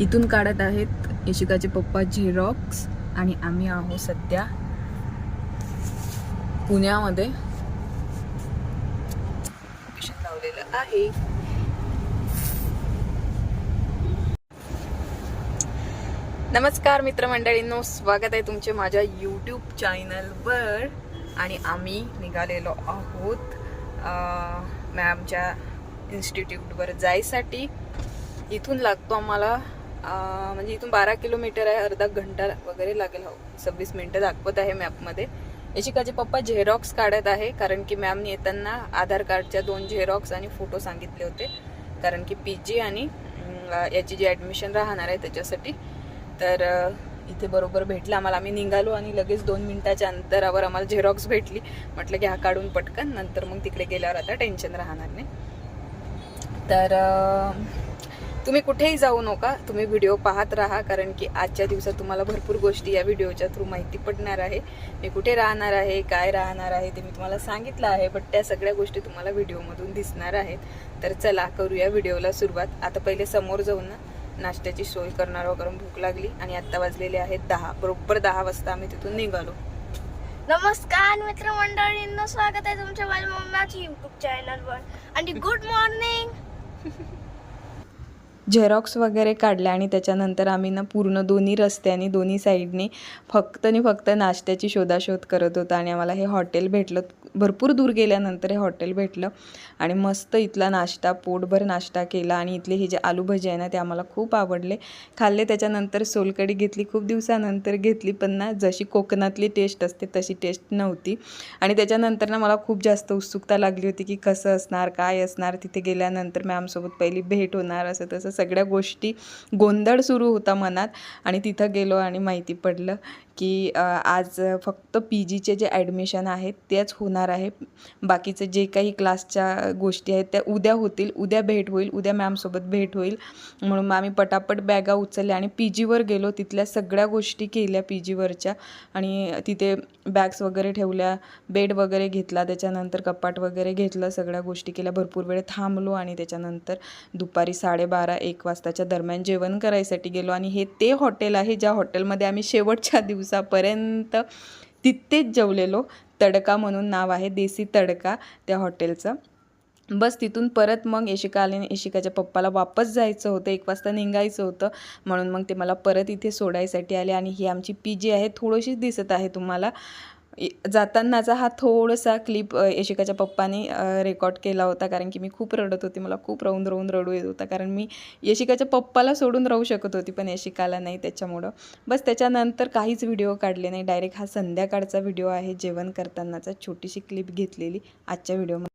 इथून काढत आहेत यशिकाचे पप्पा झेरॉक्स आणि आम्ही आहोत सध्या पुण्यामध्ये. लावलेलं आहे. नमस्कार मित्रमंडळींनो स्वागत आहे तुमचे माझ्या यूट्यूब चॅनलवर आणि आम्ही निघालेलो आहोत मॅमच्या इन्स्टिट्यूटवर जायसाठी. इथून लागतो आम्हाला म्हणजे इथून बारा किलोमीटर आहे अर्धा घंटा वगैरे लागेल हो. सव्वीस मिनटं दाखवत आहे मॅपमध्ये. यशिकाचे पप्पा झेरॉक्स काढत आहे कारण की मॅमने येताना आधार कार्डच्या दोन झेरॉक्स आणि फोटो सांगितले होते. कारण की पी जी आणि याची जी ॲडमिशन राहणार आहे त्याच्यासाठी. तर इथे बरोबर भेटलं आम्हाला. आम्ही निघालो आणि लगेच दोन मिनिटाच्या अंतरावर आम्हाला झेरॉक्स भेटली. म्हटलं की हा काढून पटकन नंतर मग तिकडे गेल्यावर आता टेन्शन राहणार नाही. तर तुम्ही कुठेही जाऊ नका तुम्ही व्हिडिओ पाहत राहा कारण की आजच्या दिवसात तुम्हाला भरपूर गोष्टी या व्हिडिओच्या थ्रू माहिती पडणार आहे. मी कुठे राहणार आहे काय राहणार आहे ते मी तुम्हाला सांगितलं आहे बट त्या सगळ्या गोष्टी तुम्हाला व्हिडिओमधून दिसणार आहेत. तर चला करूया व्हिडिओला सुरुवात. आता पहिले समोर जाऊन ना नाश्त्याची सोय करणार वगैरे भूक लागली आणि आत्ता वाजलेले आहेत दहा. बरोबर दहा वाजता आम्ही तिथून निघालो. नमस्कार मित्रमंडळींना स्वागत आहे तुमच्या माझ्या मम्माच्या युट्यूब चॅनलवर आणि गुड मॉर्निंग झेरॉक्स वगैरे काढले आणि त्याच्यानंतर आम्ही ना पूर्ण दोन्ही रस्त्याने दोन्ही साईडने फक्त आणि फक्त नाश्त्याची शोधाशोध करत होतो आणि आम्हाला हे हॉटेल भेटलं. भरपूर दूर गेल्यानंतर हे हॉटेल भेटलं आणि मस्त इथला नाश्ता पोटभर नाश्ता केला आणि इथले हे जे आलू भजी आहे ना ते आम्हाला खूप आवडले. खाल्ले त्याच्यानंतर सोलकडी घेतली खूप दिवसानंतर घेतली पण ना जशी कोकणातली टेस्ट असते तशी टेस्ट नव्हती. आणि त्याच्यानंतर ना मला खूप जास्त उत्सुकता लागली होती की कसं असणार काय असणार? तिथे गेल्यानंतर मॅमसोबत पहिली भेट होणार असं तसं सगळ्या गोष्टी गोंधळ सुरू होता मनात आणि तिथं गेलो आणि माहिती पडलं की आज फक्त पी जीचे जे ॲडमिशन आहेत तेच होणार आहे. बाकीचे जे काही क्लासच्या गोष्टी आहेत त्या उद्या होतील उद्या भेट होईल उद्या मॅमसोबत भेट होईल. म्हणून मग आम्ही पटापट बॅगा उचलल्या आणि पी जीवर गेलो तिथल्या सगळ्या गोष्टी केल्या पी जीवरच्या आणि तिथे बॅग्स वगैरे ठेवल्या बेड वगैरे घेतला त्याच्यानंतर कपाट वगैरे घेतलं सगळ्या गोष्टी केल्या. भरपूर वेळ थांबलो आणि त्याच्यानंतर दुपारी साडेबारा एक वाजताच्या दरम्यान जेवण करायसाठी गेलो आणि हे ते हॉटेल आहे ज्या हॉटेलमध्ये आम्ही शेवटच्या दिवसापर्यंत तिथेच जेवलेलो. तडका म्हणून नाव आहे देसी तडका त्या हॉटेलचं. बस तिथून परत मग येशिका आले आणि येशिकाच्या पप्पाला वापस जायचं होतं एक वाजता निघायचं होतं. म्हणून मग ते मला परत इथे सोडायसाठी आले आणि ही आमची पी जी आहे थोडीशीच दिसत आहे तुम्हाला. जातानाचा हा थोडासा क्लिप येशिकाच्या पप्पाने रेकॉर्ड केला होता. कारण की मी खूप रडत होती. मला खूप राहून राहून रडू येत होता. कारण मी येशिकाच्या पप्पाला सोडून राहू शकत होती पण यशिकाला नाही त्याच्यामुळं. बस त्याच्यानंतर काहीच व्हिडिओ काढले नाही. डायरेक्ट हा संध्याकाळचा व्हिडिओ आहे. जेवण करतानाचा छोटीशी क्लिप घेतलेली आजच्या व्हिडिओमध्ये